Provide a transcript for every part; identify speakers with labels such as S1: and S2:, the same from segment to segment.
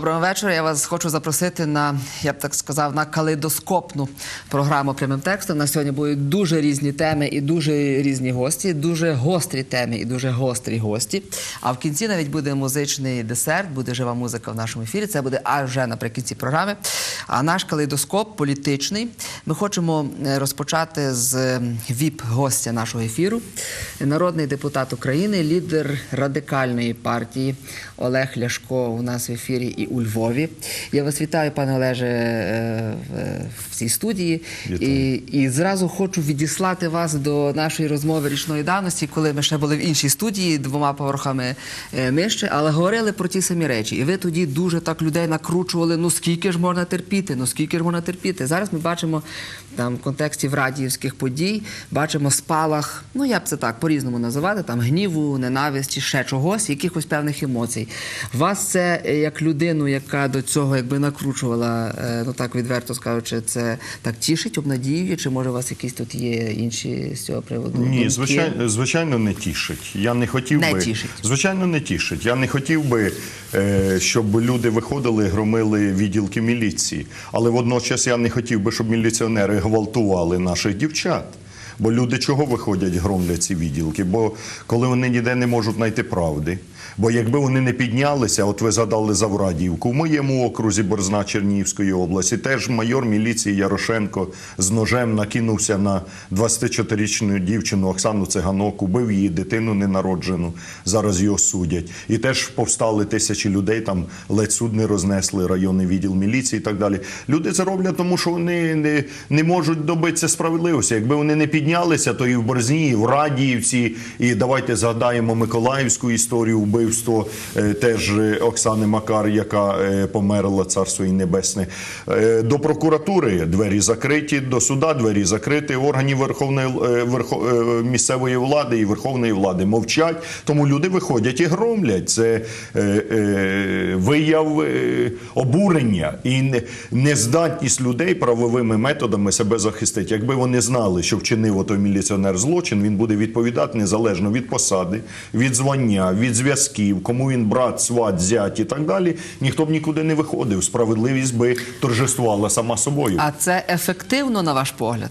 S1: Доброго вечора. Я вас хочу запросити на, я б так сказав, на калейдоскопну програму прямим текстом. На сьогодні будуть дуже різні теми і дуже різні гості, дуже гострі теми і дуже гострі гості. А в кінці навіть буде музичний десерт, буде жива музика в нашому ефірі. Це буде аж вже наприкінці програми. А наш калейдоскоп політичний. Ми хочемо е, розпочати з віп-гостя нашого ефіру, народний депутат України, лідер радикальної партії Олег Ляшко у нас в ефірі і у Львові. Я вас вітаю, пане Олеже, е, в- в цій студії. І, і зразу хочу відіслати вас до нашої розмови річної давності, коли ми ще були в іншій студії, двома поверхами е, нижче, але говорили про ті самі речі. І ви тоді дуже так людей накручували. Ну скільки ж можна терпіти? Ну скільки ж можна терпіти? Зараз ми бачимо там в контексті врадіївських подій, бачимо спалах, ну я б це так по-різному називати, там гніву, ненависті, ще чогось, якихось певних емоцій. Вас це е, як людину, яка до цього якби накручувала, е, ну так відверто скажучи, це так тішить, обнадіює, чи може у вас якісь тут є інші з цього приводу?
S2: Ні,
S1: думки?
S2: звичайно, звичайно, не тішить. Я не хотів
S1: Не
S2: би
S1: тішить.
S2: звичайно, не тішить. Я не хотів би, е, щоб люди виходили, громили відділки міліції. Але водночас я не хотів би, щоб міліціонери гвалтували наших дівчат. Бо люди чого виходять, громлять ці відділки? Бо коли вони ніде не можуть знайти правди. Бо якби вони не піднялися, от ви згадали Заврадіївку, в моєму окрузі Борзна Чернігівської області, теж майор міліції Ярошенко з ножем накинувся на 24-річну дівчину Оксану Циганок, убив її дитину ненароджену. Зараз його судять. І теж повстали тисячі людей, там ледь суд не рознесли районний відділ міліції і так далі. Люди це роблять, тому що вони не, не можуть добитися справедливості. Якби вони не піднялися, то і в Борзні, і в Радіївці, і давайте згадаємо Миколаївську історію вбивство е, теж е, Оксани Макар, яка е, померла царство і небесне. До прокуратури двері закриті, до суда двері закриті, органів верховної верхо, е, місцевої влади і верховної влади мовчать. Тому люди виходять і громлять. Це е, вияв обурення і нездатність людей правовими методами себе захистити. Якби вони знали, що вчинив отой міліціонер злочин, він буде відповідати незалежно від посади, від звання, від зв'язків, кому він брат, сват, зять і так далі. Ніхто б нікуди не виходив. Справедливість би торжествувала сама собою.
S1: А це ефективно, на ваш погляд?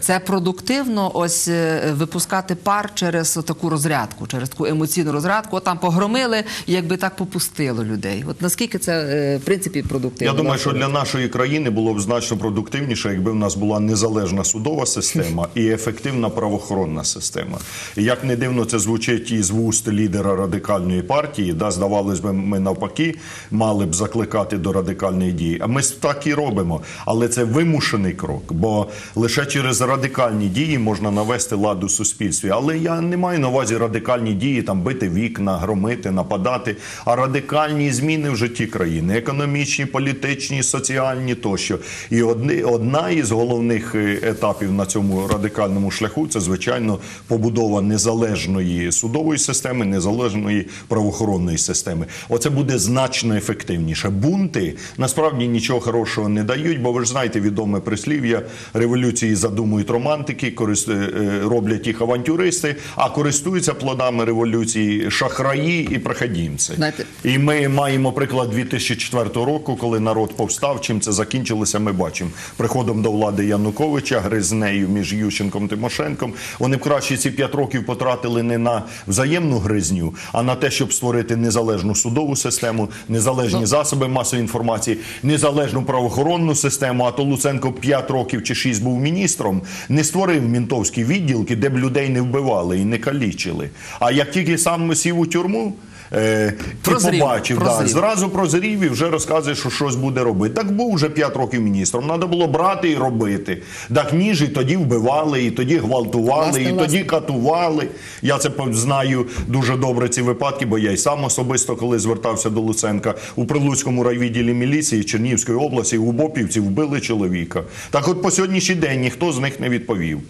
S1: Це продуктивно ось е, випускати пар через таку розрядку, через таку емоційну розрядку. От там погромили, якби так попустило людей. От наскільки це е, в принципі продуктивно?
S2: Я думаю, що для нашої країни було б значно продуктивніше, якби в нас була незалежна судова система і ефективна правоохоронна система. І як не дивно це звучить із вуст лідера радикальної партії, да, здавалось би, ми навпаки мали б закликати до радикальної дії. А ми так і робимо. Але це вимушений крок, бо лише через радикальні дії можна навести ладу суспільстві. Але я не маю на увазі радикальні дії, там бити вікна, громити, нападати, а радикальні зміни в житті країни, економічні, політичні, соціальні тощо. І одни, одна із головних е, етапів на цьому радикальному шляху це звичайно побудова незалежної судової системи, незалежної правоохоронної системи. Оце буде значно ефективніше. Бунти насправді нічого хорошого не дають, бо ви ж знаєте відоме прислів'я революції задумують романтики, корист... е, роблять їх авантюристи, а користуються плодами революції шахраї і проходімці.
S1: Знаєте-
S2: І ми маємо приклад 2004 року, коли народ повстав. Чим це закінчилося, ми бачимо. Приходом до влади Януковича, гризнею між Ющенком Тимошенком. Вони б краще ці п'ять років потратили не на взаємну гризню, а на те, щоб створити незалежну судову систему, незалежні засоби масової інформації, незалежну правоохоронну систему. А то Луценко 5 років чи 6 був міністром, не створив мінтовські відділки, де б людей не вбивали і не калічили. А як тільки сам сів у тюрму. Е, і
S1: Прозрів,
S2: побачив, да, зразу прозрів і вже розказує, що щось буде робити. Так був вже 5 років міністром. Треба було брати і робити. Так ніж і тоді вбивали, і тоді гвалтували,
S1: Власне,
S2: і
S1: власне.
S2: тоді катували. Я це знаю дуже добре ці випадки, бо я й сам особисто, коли звертався до Луценка у Прилуцькому райвідділі міліції Чернігівської області, у Бопівці вбили чоловіка. Так от по сьогоднішній день ніхто з них не відповів.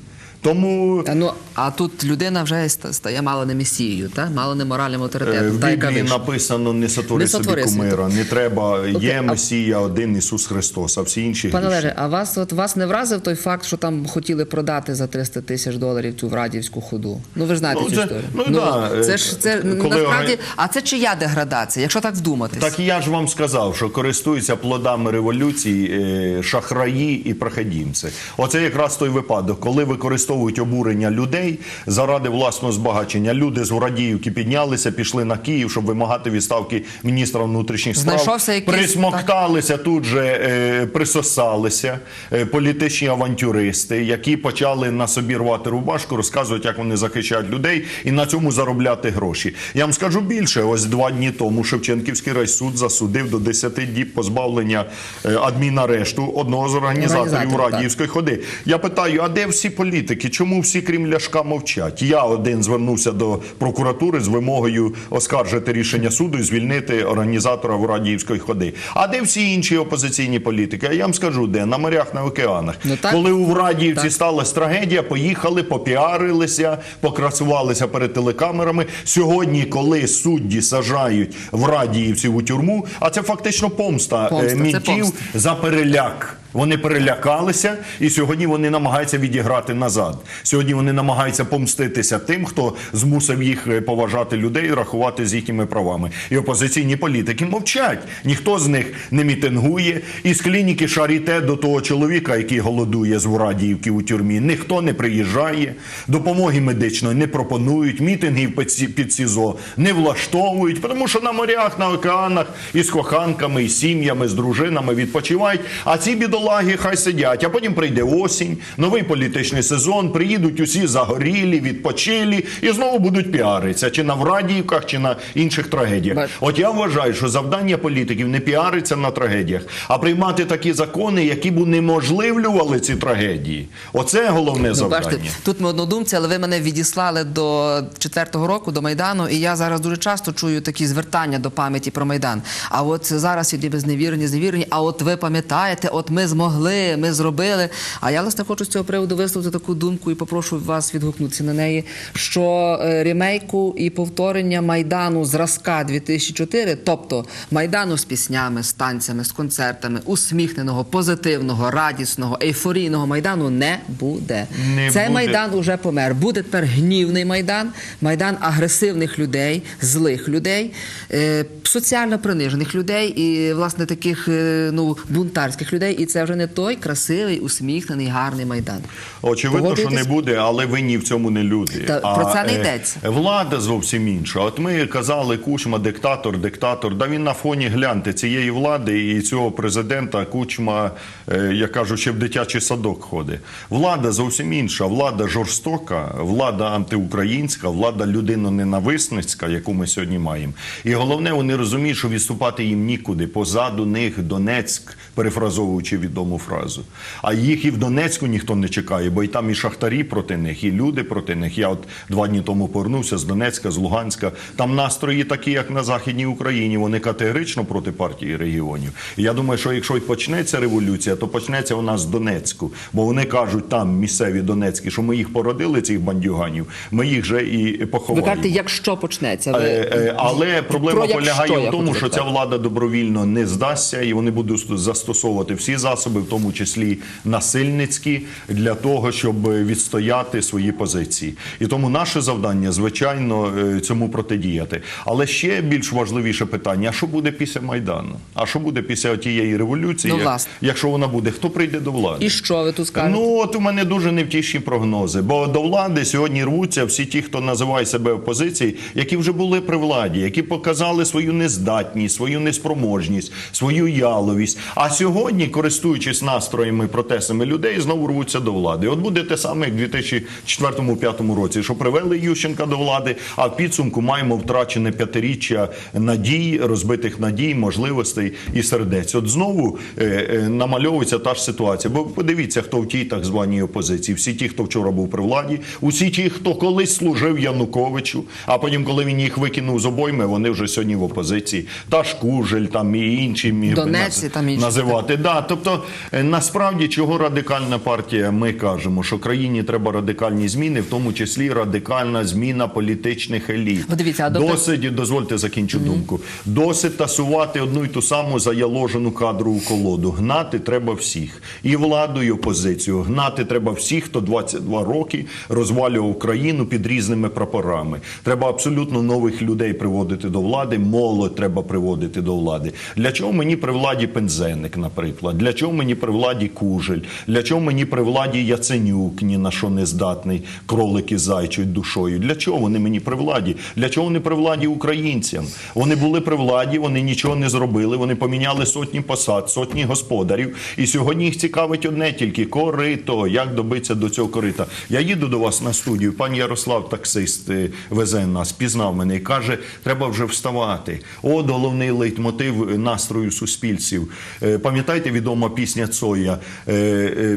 S2: Тому
S1: Ну, а тут людина вже стає мало не месією, та? мало не моральним
S2: Е,
S1: авторитетом.
S2: В Біблії написано не сотвори
S1: Не сотвори собі.
S2: кумира. Не треба. Є
S1: Окей, а-
S2: Месія один Ісус Христос, а всі інші
S1: Пане. Олеже, а вас от вас не вразив той факт, що там хотіли продати за 300 тисяч доларів цю врадівську ходу? Ну ви ж знаєте
S2: Ну,
S1: цю
S2: це-
S1: історію.
S2: ну, да,
S1: це
S2: е,
S1: ж це
S2: коли
S1: насправді. А це чия деградація, якщо так вдуматись?
S2: Так я ж вам сказав, що користуються плодами революції е, шахраї і проходімці. Оце якраз той випадок, коли використовують обурення людей заради власного збагачення. Люди з Городіївки піднялися, пішли на Київ, щоб вимагати відставки міністра внутрішніх справ.
S1: Знайшовся якийсь,
S2: Присмокталися тут же, е, присосалися е, політичні авантюристи, які почали на собі рвати рубашку, розказувати, як вони захищають людей і на цьому заробляти гроші. Я вам скажу більше, ось два дні тому Шевченківський райсуд засудив до 10 діб позбавлення е, адмінарешту одного з Організаторів. Радіївської ходи. Я питаю, а де всі політики? Чому всі крім Ляшка мовчать? Я один звернувся до прокуратури з вимогою оскаржити рішення суду і звільнити організатора Радіївської ходи. А де всі інші опозиційні політики? А я вам скажу, де на морях, на океанах.
S1: Ну, так.
S2: Коли у Радіївці
S1: Так.
S2: сталася трагедія, поїхали, попіарилися, покрасувалися перед телекамерами. Сьогодні, коли судді сажають в Радіївці у тюрму, а це фактично помста,
S1: Помста,
S2: е, мінтів
S1: помста.
S2: за переляк. Вони перелякалися, і сьогодні вони намагаються відіграти назад. Сьогодні вони намагаються помститися тим, хто змусив їх е, поважати людей, і рахувати з їхніми правами. І опозиційні політики мовчать. Ніхто з них не мітингує. Із клініки Шаріте до того чоловіка, який голодує з Вурадіївки у тюрмі, ніхто не приїжджає, допомоги медичної не пропонують, мітингів під Сі- під СІЗО не влаштовують, тому що на морях, на океанах із коханками, із сім'ями, з дружинами відпочивають. А ці бідолаги хай сидять. А потім прийде осінь, новий політичний сезон, приїдуть усі загорілі, відпочилі і знову будуть піаритися чи на Врадіївках, чи на інших трагедіях. От я вважаю, що завдання політиків не піаритися на трагедіях, а приймати такі закони, які б унеможливлювали ці трагедії. Оце головне
S1: Ну,
S2: завдання.
S1: бачите, тут ми однодумці, але ви мене відіслали до четвертого року, до Майдану, і я зараз дуже часто чую такі звертання до пам'яті про Майдан. А от зараз іде зневірені, зневірені, а от ви пам'ятаєте, от ми змогли, ми зробили. А я власне хочу з цього приводу висловити таку думку і попрошу вас відгукнутися на неї, що е, ремейку і повторення Майдану зразка 2004, тобто Майдану з піснями, з танцями, з концертами, усміхненого, позитивного, радісного, ейфорійного Майдану не буде.
S2: Не
S1: Цей
S2: буде.
S1: майдан уже помер. Буде тепер гнівний майдан, майдан агресивних людей, злих людей, е, соціально принижених людей і власне таких е, ну бунтарських людей. І це вже не той красивий, усміхнений, гарний майдан.
S2: Очевидно, що не буде, але винні в цьому не люди.
S1: Та про це не йдеться.
S2: е, Влада зовсім інша. От ми казали, Кучма диктатор, диктатор. Да він на фоні гляньте цієї влади і цього президента Кучма, е, як кажуть, ще в дитячий садок ходить. Влада зовсім інша. Влада жорстока, влада антиукраїнська, влада людиноненависницька, яку ми сьогодні маємо. І головне, вони розуміють, що відступати їм нікуди. Позаду них Донецьк, перефразовуючи відому фразу. А їх і в Донецьку ніхто не чекає, бо і там і шахтарі проти них, і люди проти них. Я от два дні тому повернувся з Донецька, з Луганська. Там настрої такі, як на Західній Україні. Вони категорично проти партії регіонів. І я думаю, що якщо і почнеться революція, то почнеться вона з Донецьку. Бо вони кажуть там, місцеві Донецькі, що ми їх породили, цих бандюганів, ми їх вже і
S1: Ви
S2: поховаємо.
S1: кажете, якщо почнеться, ви
S2: Е, е, Але проблема
S1: Про
S2: полягає в тому, що ця влада добровільно не здасться, і вони будуть застосовувати всі засоби, в тому числі насильницькі, для того, щоб відстояти свої позиції. І тому наше завдання, звичайно, е, цьому протидіяти. Але ще більш важливіше питання: а що буде після майдану? А що буде після тієї революції,
S1: Ну,
S2: як- якщо вона буде? Хто прийде до влади?
S1: і що ви тут скажете?
S2: Ну от у мене дуже невтішні прогнози. Бо до влади сьогодні рвуться всі ті, хто називає себе опозицією, які вже були при владі, які показали свою нездатність, свою неспроможність, свою яловість. А сьогодні, користуючись настроями, протестами людей, знову рвуться до влади. От буде те саме, як в 2004-2005 році, що привели Ющенка до влади, а в підсумку маємо втрачене п'ятиріччя надій, розбитих надій, можливостей і сердець. От знову е, е, намальовується та ж ситуація. Бо подивіться, хто в тій так званій опозиції. Всі ті, хто вчора був при владі, усі ті, хто колись служив Януковичу, а потім, коли він їх викинув з обойми, вони вже сьогодні в опозиції. Та ж Кужель, там і інші міг
S1: Донеці,
S2: наз-
S1: там інші,
S2: називати. Да, тобто Е, насправді, чого радикальна партія, ми кажемо, що країні треба радикальні зміни, в тому числі радикальна зміна політичних еліт.
S1: Дивіться, а доктор-
S2: Досить, дозвольте закінчу думку. Досить тасувати одну й ту саму заяложену кадрову колоду. Гнати треба всіх. І владу, і опозицію. Гнати треба всіх, хто 22 роки розвалював країну під різними прапорами. Треба абсолютно нових людей приводити до влади, молодь треба приводити до влади. Для чого мені при владі Пензенник, наприклад? Для чого мені при владі Кужель? Для чого мені при владі Яценюк, ні на що не здатний, кролик із зайчою душою? Для чого вони мені при владі? Для чого вони при владі українцям? Вони були при владі, вони нічого не зробили, вони поміняли сотні посад, сотні господарів. І сьогодні їх цікавить одне тільки корито. Як добитися до цього корита? Я їду до вас на студію. Пан Ярослав, таксист, е, везе нас, пізнав мене і каже: треба вже вставати. От головний лейтмотив настрою суспільців. Е, Пам'ятаєте відома пісня Цоя?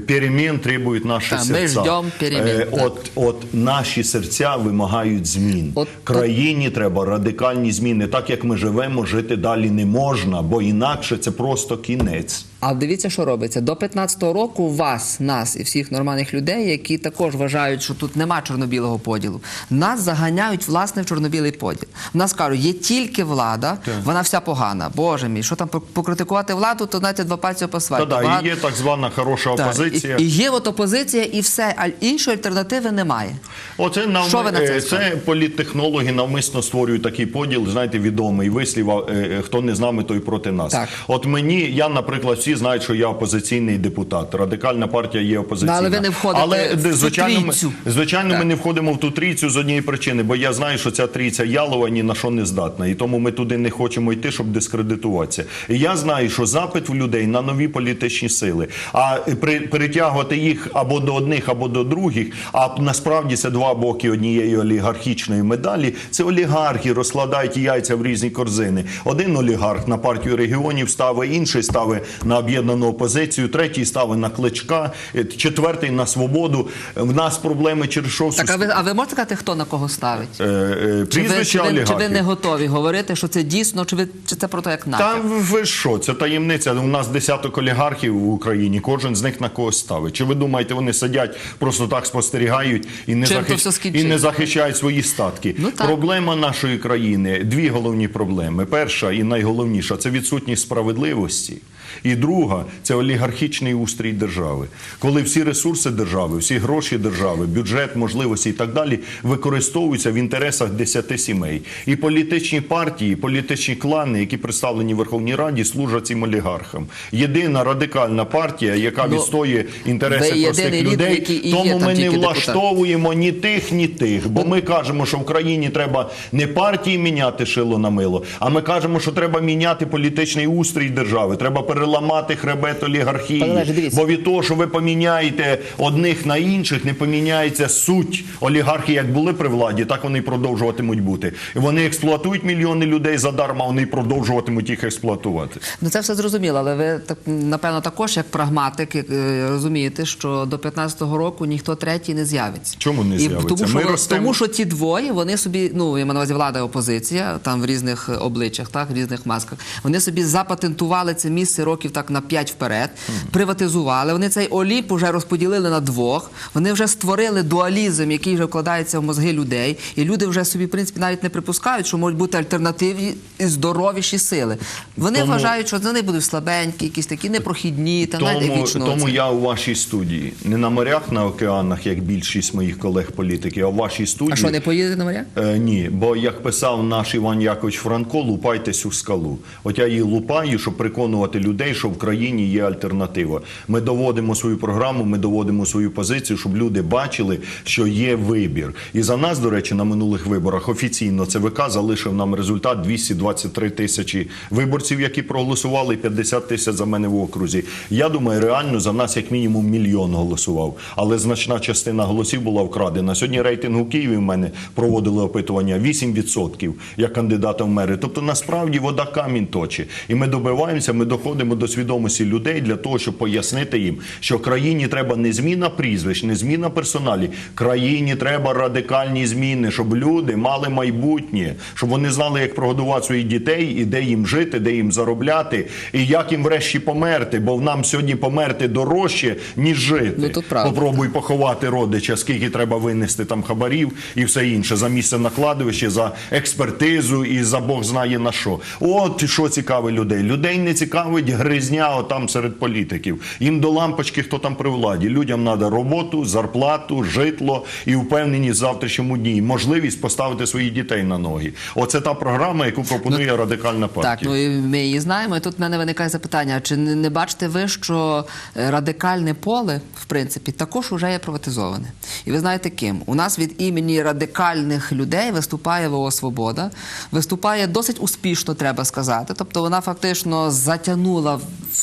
S2: Перемін требують наші
S1: ми
S2: серця.
S1: ждем перемін,
S2: от,
S1: так.
S2: От, от наші серця вимагають змін.
S1: От-
S2: Країні треба радикальні зміни. Так як ми живемо, жити далі не можна, бо інакше це просто кінець.
S1: А дивіться, що робиться. До 15-го року вас, нас і всіх нормальних людей, які також вважають, що тут нема чорно-білого поділу, нас заганяють власне в чорно-білий поділ. В нас кажуть, є тільки влада, вона вся погана. Боже мій, що там покритикувати владу, то знаєте, два пальці по сваті.
S2: да, і є так звана хороша
S1: Так,
S2: опозиція.
S1: І, і є от опозиція, і все, а іншої альтернативи немає.
S2: Оце навми...
S1: Що ви на це
S2: е,
S1: скажете?
S2: політтехнологи навмисно створюють такий поділ. Знаєте, відомий вислів, е, хто не з нами, той проти нас.
S1: Так.
S2: От мені, я, наприклад, всі знають, що я опозиційний депутат. Радикальна партія є опозиційна.
S1: Ну, але ви не входите
S2: Але,
S1: в
S2: звичайно, ми, звичайно, ми не входимо в ту трійцю з однієї причини, бо я знаю, що ця трійця ялова ні на що не здатна, і тому ми туди не хочемо йти, щоб дискредитуватися. І я знаю, що запит в людей на нові політичні сили, а при, перетягувати їх або до одних, або до других. А насправді це два боки однієї олігархічної медалі. Це олігархи розкладають яйця в різні корзини. Один олігарх на партію регіонів ставить, інший ставить на об'єднану опозицію, третій ставить на кличка, е, четвертий на свободу. В нас проблеми через що
S1: Так, а ви, а ви можете сказати, хто на кого ставить?
S2: Е, е,
S1: Чи ви, чи, ви, чи ви не готові говорити, що це дійсно, чи, ви, чи це просто як
S2: Та
S1: натяк?
S2: ви що? Це таємниця. У нас десяток олігархів в Україні. Кожен з них на когось ставить. Чи ви думаєте, вони сидять, просто так спостерігають і не,
S1: Чим то
S2: захищ...
S1: все
S2: і не захищають свої статки?
S1: Ну, так.
S2: Проблема нашої країни дві головні проблеми. Перша і найголовніша це відсутність справедливості. І друга це олігархічний устрій держави, коли всі ресурси держави, всі гроші держави, бюджет, можливості і так далі використовуються в інтересах десяти сімей. І політичні партії, політичні клани, які представлені в Верховній Раді, служать цим олігархам. Єдина радикальна партія, яка
S1: Ну,
S2: відстоює інтереси простих
S1: рід,
S2: людей,
S1: є
S2: тому ми не влаштовуємо ні тих, ні тих. Бо ми кажемо, що в країні треба не партії міняти шило на мило, а ми кажемо, що треба міняти політичний устрій держави. Треба переламати хребет олігархії. Бо від того, що ви поміняєте одних на інших, не поміняється суть олігархи, як були при владі, так вони і продовжуватимуть бути. І вони експлуатують мільйони людей задарма, вони і продовжуватимуть їх експлуатувати.
S1: Ну це все зрозуміло, але ви так напевно також, як прагматик, е, розумієте, що до 15-го року ніхто третій не з'явиться.
S2: Чому не з'явиться?
S1: Тому що,
S2: ростемо.
S1: тому що ті двоє, вони собі, ну я маю на увазі влада і опозиція, там в різних е, обличчях, так, в різних масках. Вони собі запатентували це місце років так на п'ять вперед, приватизували. Вони цей оліп вже розподілили на двох. Вони вже створили дуалізм, який вже вкладається в мозги людей. І люди вже собі, в принципі, навіть не припускають, що можуть бути альтернативні і здоровіші сили. Вони
S2: Тому-
S1: вважають, що вони будуть слабенькі, якісь такі непрохідні, знаєте,
S2: Тому,
S1: вічно.
S2: тому я у вашій студії не на морях, на океанах, як більшість моїх колег-політиків, а в вашій студії.
S1: А що, не поїдете на моря?
S2: Е, ні, бо як писав наш Іван Якович Франко, лупайтесь у скалу. От я її лупаю, щоб переконувати людей, що країні є альтернатива. Ми доводимо свою програму, ми доводимо свою позицію, щоб люди бачили, що є вибір. І за нас, до речі, на минулих виборах офіційно ЦВК залишив нам результат 223 тисячі виборців, які проголосували, і 50 тисяч за мене в окрузі. Я думаю, реально за нас як мінімум мільйон голосував. Але значна частина голосів була вкрадена. Сьогодні рейтинг у Києві в мене проводили опитування 8% як кандидата в мери. Тобто насправді вода камінь точить. І ми добиваємося, ми доходимо до свідомості. Свідомості людей для того, щоб пояснити їм, що країні треба не зміна прізвищ, не зміна персоналі. Країні треба радикальні зміни, щоб люди мали майбутнє, щоб вони знали, як прогодувати своїх дітей і де їм жити, де їм заробляти, і як їм врешті померти. Бо нам сьогодні померти дорожче, ніж жити.
S1: Ну, тут правда.
S2: Попробуй поховати родича, скільки треба винести там хабарів і все інше за місце на кладовище, за експертизу і за Бог знає на що. От що цікавить людей. Людей не цікавить гризня отам серед політиків. Їм до лампочки, хто там при владі. Людям треба роботу, зарплату, житло і впевненість в завтрашньому дні. І Можливість поставити своїх дітей на ноги. Оце та програма, яку пропонує радикальна партія.
S1: Так, ну і ми її знаємо. І тут в мене виникає запитання: чи не не бачите ви, що е, радикальне поле, в принципі, також вже є приватизоване? І ви знаєте ким? У нас від імені радикальних людей виступає ВО Свобода, виступає досить успішно, треба сказати. Тобто вона фактично затягнула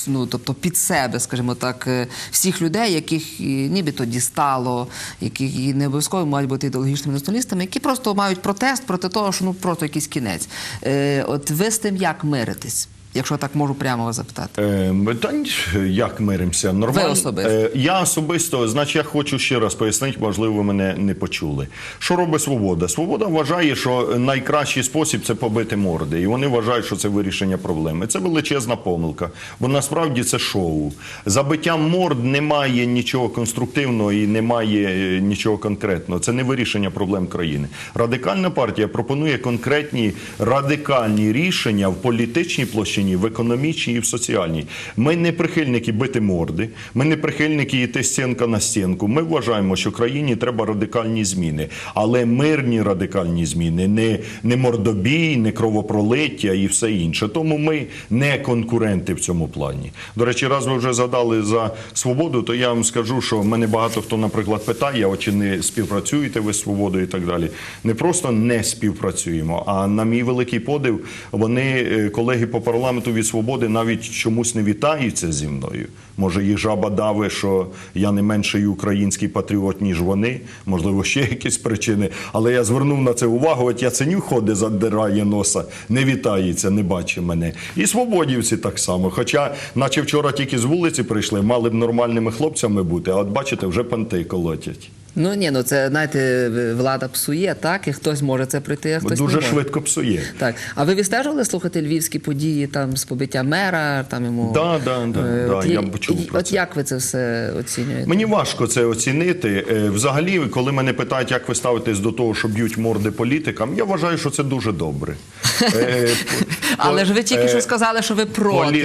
S1: ну, тобто під себе, скажімо так, е, всіх людей, яких і нібито дістало, яких і не обов'язково мають бути ідеологічними націоналістами, які просто мають протест проти того, що ну просто якийсь кінець. Е, от ви з тим як миритесь? Якщо так можу прямо вас запитати.
S2: Е, та ні, як миримося? Нормально.
S1: Ви особисто.
S2: Е, я особисто, значить, я хочу ще раз пояснити, можливо, ви мене не почули. Що робить свобода? Свобода вважає, що найкращий спосіб це побити морди. І вони вважають, що це вирішення проблеми. Це величезна помилка. Бо насправді це шоу. Забиттям морд немає нічого конструктивного і немає е, нічого конкретного. Це не вирішення проблем країни. Радикальна партія пропонує конкретні радикальні рішення в політичній площині, в економічній і в соціальній. Ми не прихильники бити морди, ми не прихильники йти стінка на стінку. Ми вважаємо, що країні треба радикальні зміни, але мирні радикальні зміни, не, не мордобій, не кровопролиття і все інше. Тому ми не конкуренти в цьому плані. До речі, раз ви вже згадали за свободу, то я вам скажу, що мене багато хто, наприклад, питає, чи не співпрацюєте ви з свободою і так далі. Не просто не співпрацюємо, а на мій великий подив, вони, е, колеги по парламенту від свободи, навіть чомусь не вітаються зі мною. Може, їх жаба дави, що я не менший український патріот, ніж вони. Можливо, ще якісь причини. Але я звернув на це увагу. От Яценюк ходить, задирає носа, не вітається, не бачить мене. І свободівці так само. Хоча, наче вчора тільки з вулиці прийшли, мали б нормальними хлопцями бути, а от бачите, вже панти колотять.
S1: Ну ні, ну це знаєте, влада псує, так, і хтось може це прийти, а хтось
S2: Дуже
S1: не може.
S2: швидко псує.
S1: Так, а ви відстежували слухати львівські події там з побиття мера, там йому
S2: Да, да, да,
S1: Е,
S2: да,
S1: от
S2: я б чув про
S1: От
S2: це.
S1: як ви це все оцінюєте?
S2: Мені важко це оцінити. Е, Взагалі, коли мене питають, як ви ставитесь до того, що б'ють морди політикам, я вважаю, що це дуже добре. Е,
S1: Але ж ви тільки
S2: е,
S1: що сказали, що ви проти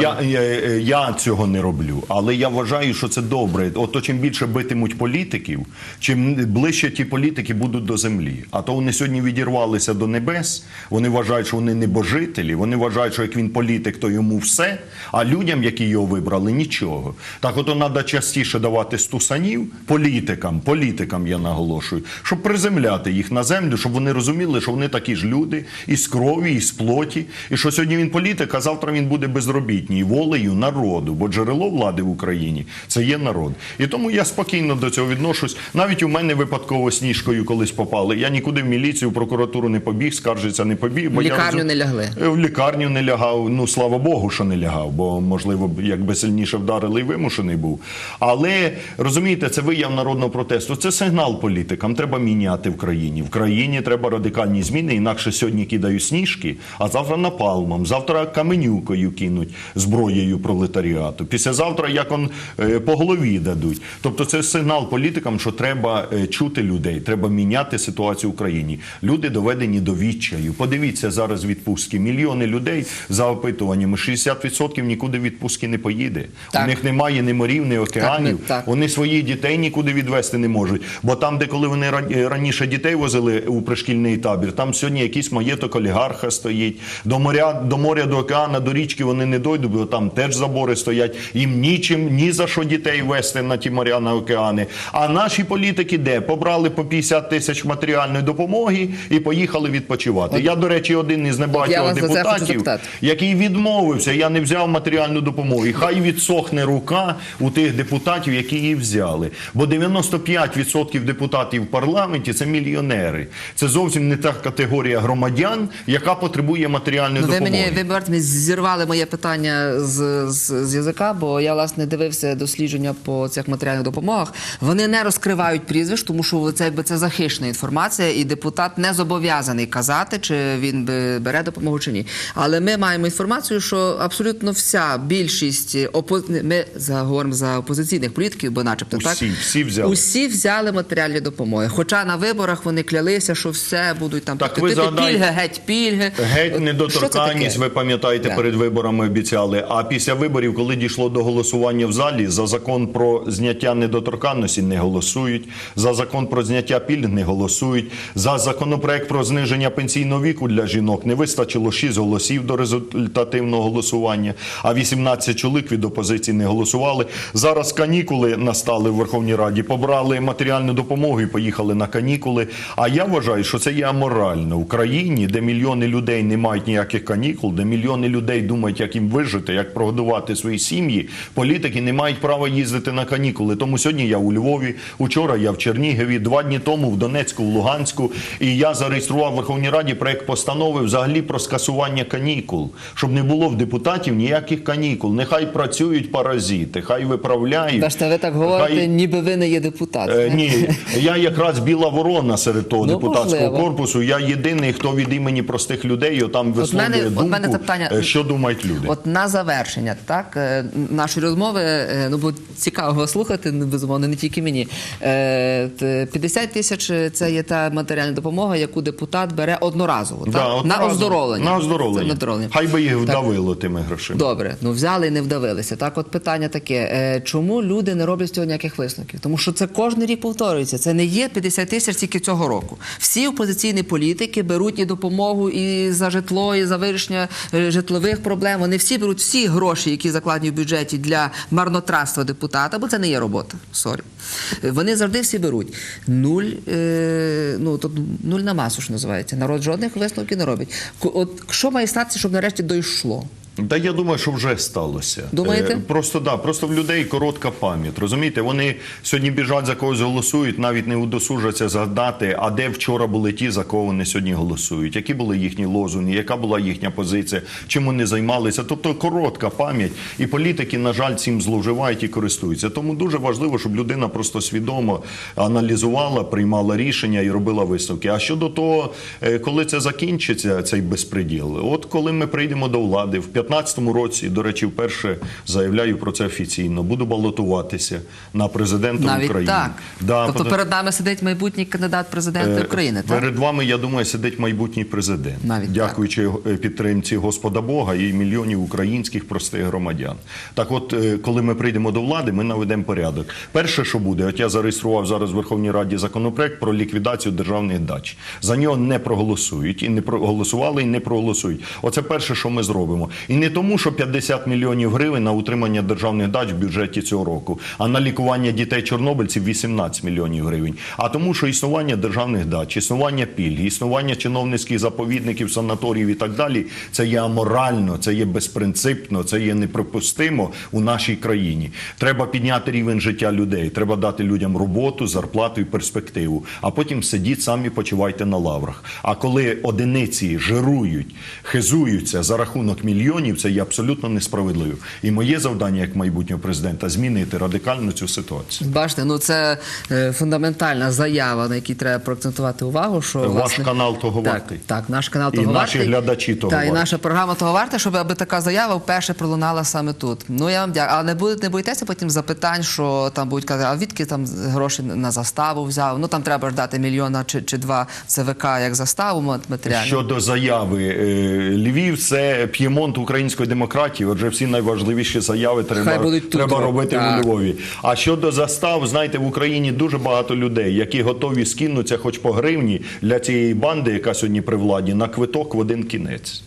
S2: я, я, я цього не роблю, але я вважаю, що це добре. От чим більше битимуть політиків, чим ближче ті політики будуть до землі. А то вони сьогодні відірвалися до небес. Вони вважають, що вони небожителі. Вони вважають, що як він політик, то йому все. А людям, які його вибрали, нічого. Так, от треба частіше давати стусанів політикам, політикам я наголошую, щоб приземляти їх на землю, щоб вони розуміли, що вони такі ж люди із крові, із плоті, і що сьогодні він політик, а завтра він буде безробітній волею народу, бо джерело влади в Україні це є народ. І тому я спокійно до цього відношусь. Навіть у мене випадково сніжкою колись попали. Я нікуди в міліцію, в прокуратуру не побіг, скаржиться не побіг.
S1: В
S2: бо я
S1: лікарню
S2: розум-
S1: не лягли.
S2: Е, В лікарню не лягав. Ну слава Богу, що не лягав, бо можливо якби сильніше вдарили і вимушений був. Але розумієте, це вияв народного протесту. Це сигнал політикам. Треба міняти в країні. В країні треба радикальні зміни. Інакше сьогодні кидають сніжки, а завтра напалмом, завтра каменюкою кинуть зброєю пролетаріату. Післязавтра як он е, по голові дадуть. Тобто, це сигнал політикам, що треба е, чути людей, треба міняти ситуацію в Україні. Люди доведені до відчаю. Подивіться зараз відпустки. Мільйони людей за опитуваннями 60% нікуди відпустки не поїде.
S1: Так.
S2: У них немає ні морів, ні океанів.
S1: не- так.
S2: Вони своїх дітей нікуди відвести не можуть. Бо там, де коли вони е, раніше дітей возили у пришкільний табір, там сьогодні якийсь маєток олігарха стоїть. До моря, до моря, до океана, до річки вони не дойдуть, бо там теж забори стоять. Їм нічим, ні за що дітей вести на ті моря, на океани. А наші політики де? Побрали по 50 тисяч матеріальної допомоги і поїхали відпочивати. Я, до речі, один із небагатьох депутатів, який відмовився, я не взяв матеріальну допомогу. І хай відсохне рука у тих депутатів, які її взяли. Бо 95% депутатів в парламенті це мільйонери. Це зовсім не та категорія громадян, яка потребує матеріальної
S1: Ну, ви мені ви зірвали моє питання з, з, з язика, бо я власне дивився дослідження по цих матеріальних допомогах. Вони не розкривають прізвищ, тому що це якби це захищена інформація, і депутат не зобов'язаний казати, чи він би бере допомогу чи ні. Але ми маємо інформацію, що абсолютно вся більшість опо... ми заговоримо за опозиційних політиків, бо начебто
S2: Усі,
S1: так
S2: всі взяли.
S1: усі взяли матеріальні допомоги. Хоча на виборах вони клялися, що все будуть там
S2: Так ви згадайте-
S1: пільги, геть пільги.
S2: Геть недоторканність, ви пам'ятаєте,
S1: Да.
S2: перед виборами обіцяли. А після виборів, коли дійшло до голосування в залі, за закон про зняття недоторканності не голосують, за закон про зняття пільг не голосують, за законопроект про зниження пенсійного віку для жінок не вистачило 6 голосів до результативного голосування, а 18 чоловік від опозиції не голосували. Зараз канікули настали в Верховній Раді, побрали матеріальну допомогу і поїхали на канікули. А я вважаю, що це є аморально в країні, де мільйони людей не мають ніяких канікул, де мільйони людей думають, як їм вижити, як прогодувати свої сім'ї. Політики не мають права їздити на канікули. Тому сьогодні я у Львові, учора я в Чернігові, два дні тому в Донецьку, в Луганську. І я зареєстрував в Верховній Раді проект постанови взагалі про скасування канікул, щоб не було в депутатів ніяких канікул. Нехай працюють паразити, хай виправляють.
S1: Бачите, ви так говорите,
S2: Хай-
S1: ніби ви не є депутат.
S2: Е, ні, я якраз біла ворона серед того
S1: Ну,
S2: депутатського
S1: можливо.
S2: корпусу. Я єдиний, хто від імені простих людей там висловлює
S1: мене- от мене запитання-
S2: е, що думають люди.
S1: От на завершення, так е, нашої розмови, е, ну бо цікаво слухати, ну, безумовно, не тільки мені. Е, 50 тисяч це є та матеріальна допомога, яку депутат бере одноразово,
S2: Да,
S1: так? на оздоровлення.
S2: На оздоровлення.
S1: На оздоровлення.
S2: Хай би їх
S1: Так.
S2: вдавило тими грошима.
S1: Добре, ну взяли і не вдавилися. Так, от питання таке: е, чому люди не роблять з цього ніяких висновків? Тому що це кожен рік повторюється. Це не є 50 тисяч тільки цього року. Всі опозиційні політики беруть і допомогу і за житло, і за вирішення е, житлових проблем. Вони всі беруть всі гроші, які закладені в бюджеті для марнотратства депутата, бо це не є робота. Сорі. Вони завжди всі беруть. Нуль, е, ну тут нуль на масу, що називається. Народ жодних висновків не робить. От що має статися, щоб нарешті дійшло?
S2: Та я думаю, що вже сталося.
S1: Думаєте?
S2: Е, Просто да, просто в людей коротка пам'ять. Розумієте, вони сьогодні біжать за когось голосують, навіть не удосужаться згадати, а де вчора були ті, за кого вони сьогодні голосують, які були їхні лозунги, яка була їхня позиція, чим вони займалися. Тобто коротка пам'ять, і політики, на жаль, цим зловживають і користуються. Тому дуже важливо, щоб людина просто свідомо аналізувала, приймала рішення і робила висновки. А щодо того, е, коли це закінчиться, цей безпреділ, от коли ми прийдемо до влади в 2015 році, до речі, вперше заявляю про це офіційно. Буду балотуватися на президента
S1: Навіть
S2: України.
S1: так.
S2: Да,
S1: тобто перед нами сидить майбутній кандидат президента
S2: Е,
S1: України. Так?
S2: Перед вами, я думаю, сидить майбутній президент,
S1: Навіть
S2: дякуючи е, підтримці Господа Бога і мільйонів українських простих громадян. Так, от, е, коли ми прийдемо до влади, ми наведемо порядок. Перше, що буде, от я зареєстрував зараз в Верховній Раді законопроект про ліквідацію державних дач. За нього не проголосують і не проголосували, і не проголосують. Оце перше, що ми зробимо. І не тому, що 50 мільйонів гривень на утримання державних дач в бюджеті цього року, а на лікування дітей чорнобильців 18 мільйонів гривень. А тому, що існування державних дач, існування пільг, існування чиновницьких заповідників, санаторіїв і так далі, це є аморально, це є безпринципно, це є неприпустимо у нашій країні. Треба підняти рівень життя людей, треба дати людям роботу, зарплату і перспективу. А потім сидіть самі, почувайте на лаврах. А коли одиниці жирують, хизуються за рахунок мільйонів, це є абсолютно несправедливо. І моє завдання як майбутнього президента змінити радикально цю ситуацію.
S1: Бачите, ну це е, фундаментальна заява, на якій треба проакцентувати увагу. Що
S2: Ваш
S1: власне,
S2: канал того
S1: так,
S2: вартий.
S1: Так, наш канал
S2: І
S1: того
S2: наші
S1: вартий.
S2: глядачі того
S1: Так, і наша програма того варта, щоб аби така заява вперше пролунала саме тут. Ну я вам дякую. А не будете не боїтеся потім запитань, що там будуть казати, а відки там гроші на заставу взяв? Ну там треба ж дати мільйона чи, чи два ЦВК як заставу матеріальну.
S2: Щодо заяви е, Львів, це п'ємонт української демократії. Отже, всі найважливіші заяви треба, треба робити
S1: Так.
S2: у Львові. А щодо застав, знаєте, в Україні дуже багато людей, які готові скинутися, хоч по гривні для цієї банди, яка сьогодні при владі, на квиток в один кінець.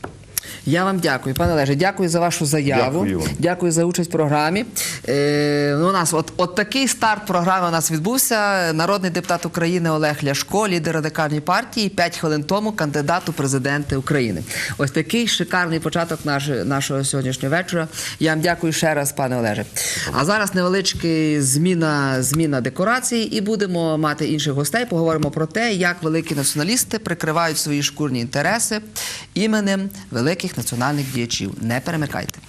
S1: Я вам дякую, пане Олеже. Дякую за вашу заяву.
S2: Дякую вам.
S1: Дякую за участь в програмі. Е, ну, у нас от, от такий старт програми у нас відбувся. Народний депутат України Олег Ляшко, лідер радикальної партії, 5 хвилин тому кандидат у президенти України. Ось такий шикарний початок наш, нашого сьогоднішнього вечора. Я вам дякую ще раз, пане Олеже. А зараз невеличка зміна, зміна декорацій, і будемо мати інших гостей. Поговоримо про те, як великі націоналісти прикривають свої шкурні інтереси іменем великих національних діячів. Не перемикайте.